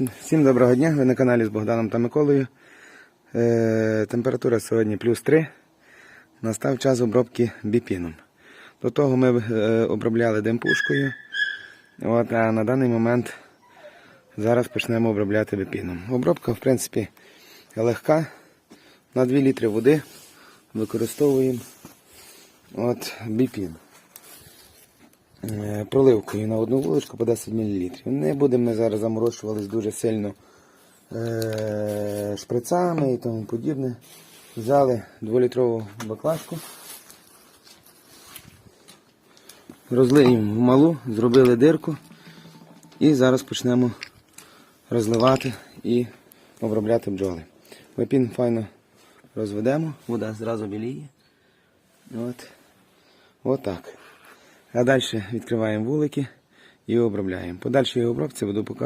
Всім доброго дня, ви на каналі з Богданом та Миколою. Е, температура сьогодні плюс 3. Настав час обробки біпіном. До того ми е, обробляли демпушкою. От, а на даний момент зараз почнемо обробляти біпіном. Обробка, в принципі, легка. На 2 літри води використовуємо от, біпін. Е, проливкою на одну вуличку по 10 мл. Не будемо ми зараз заморочуватись дуже сильно е, шприцами і тому подібне. Взяли 2-літрову баклажку, розлиємо в малу, зробили дирку і зараз почнемо розливати і обробляти бджоли. Випін файно розведемо, вода зразу біліє. От. Отак. А далі відкриваємо вулики і обробляємо. По дальшій обробці буду показувати.